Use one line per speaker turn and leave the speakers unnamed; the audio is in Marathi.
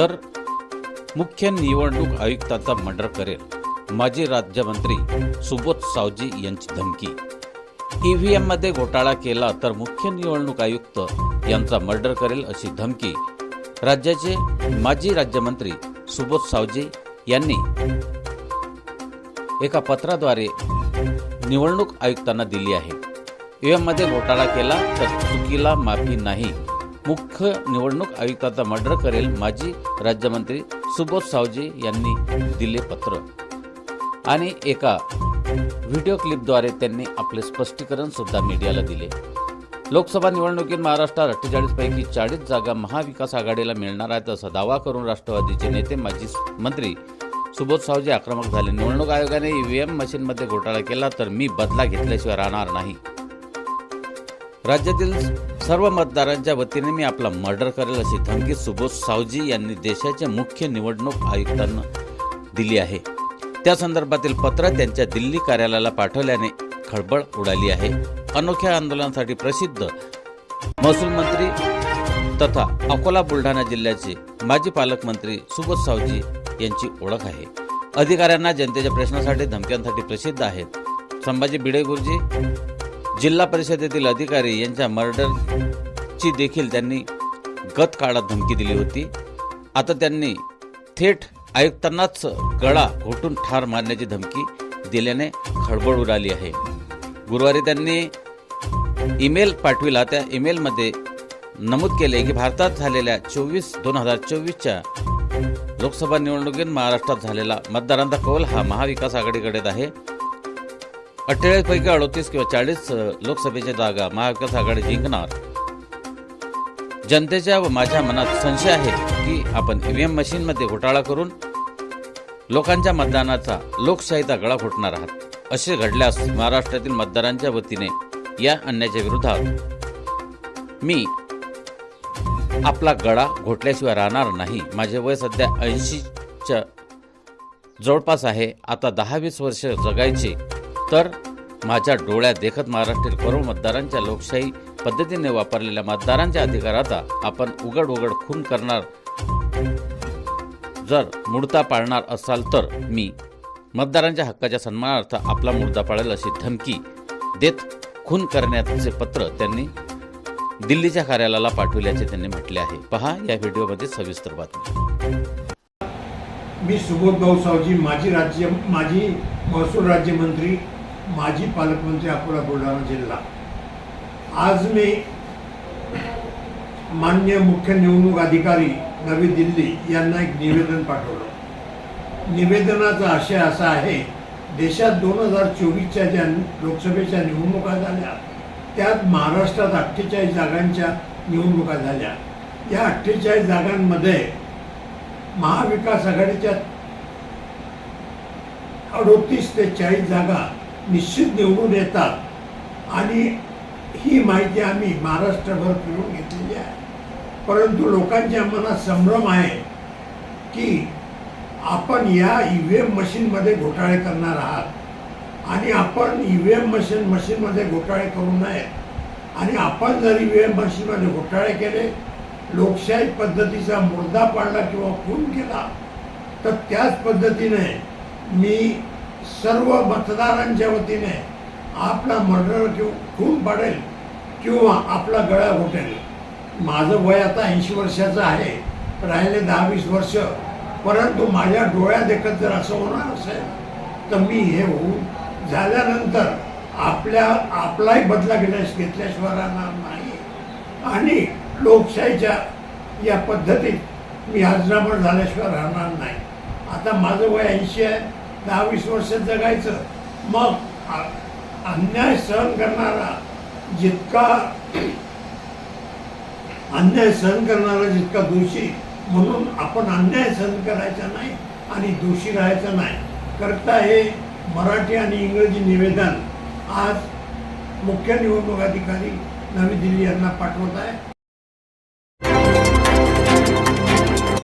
तर मुख्य निवडणूक आयुक्ताचा मर्डर करेल माजी राज्यमंत्री सुबोध सावजी यांची धमकी. ईव्हीएममध्ये घोटाळा केला तर मुख्य निवडणूक आयुक्त यांचा मर्डर करेल अशी धमकी. राज्याचे माजी राज्यमंत्री सुबोध सावजी यांनी एका पत्राद्वारे निवडणूक आयुक्तांना दिली आहे. ईव्हीएममध्ये घोटाळा केला तर चुकीला माफी नाही. मुख्य निवडणूक आयुक्ताचा मर्डर करेल माजी राज्यमंत्री सुबोध सावजी यांनी दिले पत्र. आणि एका व्हिडिओ क्लिपद्वारे त्यांनी आपले स्पष्टीकरण सुद्धा मीडियाला दिले. लोकसभा निवडणुकीत महाराष्ट्रात अठ्ठेचाळीसपैकी चाळीस जागा महाविकास आघाडीला मिळणार आहेत असा दावा करून राष्ट्रवादीचे नेते माजी मंत्री सुबोध सावजी आक्रमक झाले. निवडणूक आयोगाने ईव्हीएम मशीनमध्ये घोटाळा केला तर मी बदला घेतल्याशिवाय राहणार नाही. राज्यातील सर्व मतदारांच्या वतीने मी आपला मर्डर करेल अशी धमकी सुबोध सावजी यांनी देशाचे मुख्य निवडणूक आयुक्तांना दिली आहे. त्या संदर्भातील पत्र त्यांच्या दिल्ली कार्यालयाला पाठवल्याने खळबळ उडाली आहे. अनोख्या आंदोलनासाठी प्रसिद्ध महसूल मंत्री तथा अकोला बुलढाणा जिल्ह्याचे माजी पालकमंत्री सुबोध सावजी यांची ओळख आहे. अधिकाऱ्यांना जनतेच्या प्रश्नासाठी धमक्यांसाठी प्रसिद्ध आहेत. संभाजी भिडे गुरुजी जिल्हा परिषदेतील अधिकारी यांच्या मर्डरची देखील त्यांनी गत काळात धमकी दिली होती. आता त्यांनी थेट आयुक्तांनाच गळा घोटून ठार मारण्याची धमकी दिल्याने खळबळ उडाली आहे. गुरुवारी त्यांनी ईमेल पाठविला. त्या ईमेलमध्ये नमूद केले की भारतात झालेल्या चोवीस दोन हजार चोवीसच्या लोकसभा निवडणुकीत महाराष्ट्रात झालेला मतदारांचा कौल हा महाविकास आघाडीकडे आहे. अठ्ठेचाळीस पैकी अडोतीस किंवा चाळीस लोकसभेच्या जागा महाविकास आघाडी जिंकणार. जनतेच्या व माझ्या मनात संशय आहे की आपण ईव्हीएम मशीनमध्ये घोटाळा करून लोकांच्या मतदानाचा लोकशाहीचा गळा घोटणार आहात. असे घडल्यास महाराष्ट्रातील मतदारांच्या वतीने या अन्यायाच्या विरोधात मी आपला गळा घोटल्याशिवाय राहणार नाही. माझे वय सध्या ऐंशीच्या जवळपास आहे. आता दहा वीस वर्ष जगायचे. तर माझ्या डोळ्यात देखत महाराष्ट्रातील करोड मतदारांच्या लोकशाही पद्धतीने वापरलेल्या मतदारांच्या अधिकाराचा आपण उघड उघड खून करणार. जर मुडता पाळणार असाल तर मी मतदारांच्या हक्काच्या सन्मानार्थ आपला मुर्दा पाळेल अशी धमकी देत खून करण्याचे पत्र त्यांनी दिल्लीच्या कार्यालयाला पाठविल्याचे त्यांनी म्हटले आहे. पहा या व्हिडिओमध्ये सविस्तर बातमी.
मी सुबोध भाऊ सावजी माजी राज्य माजी महसूल राज्यमंत्री माजी पालकमंत्री अकोला बुलढाणा जिल्हा. आज मी मान्य मुख्य निवडणूक अधिकारी नवी दिल्ली यांना एक निवेदन पाठवलं. निवेदनाचा आशय असा आहे देशात दोन हजार चोवीसच्या ज्या लोकसभेच्या निवडणुका झाल्या त्यात महाराष्ट्रात अठ्ठेचाळीस जागांच्या निवडणुका झाल्या. या अठ्ठेचाळीस जागांमध्ये महाविकास आघाडीच्या अडोतीस ते चाळीस जागा निश्चित निवडून येतात. आणि ही माहिती आम्ही महाराष्ट्रभर फिरून घेतलेली आहे. परंतु लोकांच्या मनात संभ्रम आहे की आपण या ई व्ही एम मशीनमध्ये घोटाळे करणार आहात. आणि आपण ई व्ही एम मशीन मशीनमध्ये घोटाळे करू नये. आणि आपण जर ई व्ही एम मशीनमध्ये घोटाळे केले लोकशाही पद्धतीचा मुर्दा पाडला किंवा खून केला तर त्याच पद्धतीने मी सर्व मतदारांच्या वतीने आपला मर्डर किंवा खून पडेल किंवा आपला गळा घोटेल. माझं वय आता ऐंशी वर्षाचं आहे. राहिले दहा वीस वर्ष. परंतु माझ्या डोळ्या देखत जर असं होणार असेल तर मी हे होऊन झाल्यानंतर आपल्या आपलाही बदला घेण्यास घेतल्याशिवाय राहणार नाही. आणि लोकशाहीच्या या पद्धतीत मी हजरामर झाल्याशिवाय राहणार नाही. आता माझं वय ऐंशी आहे. दहा वीस वर्ष जगायचं. मग अन्याय सहन करणारा जितका अन्याय सहन करणारा जितका दोषी म्हणून आपण अन्याय सहन करायचा नाही आणि दोषी राहायचा नाही. करता हे मराठी आणि इंग्रजी निवेदन आज मुख्य निवडणूक अधिकारी नवी दिल्ली यांना पाठवत आहे.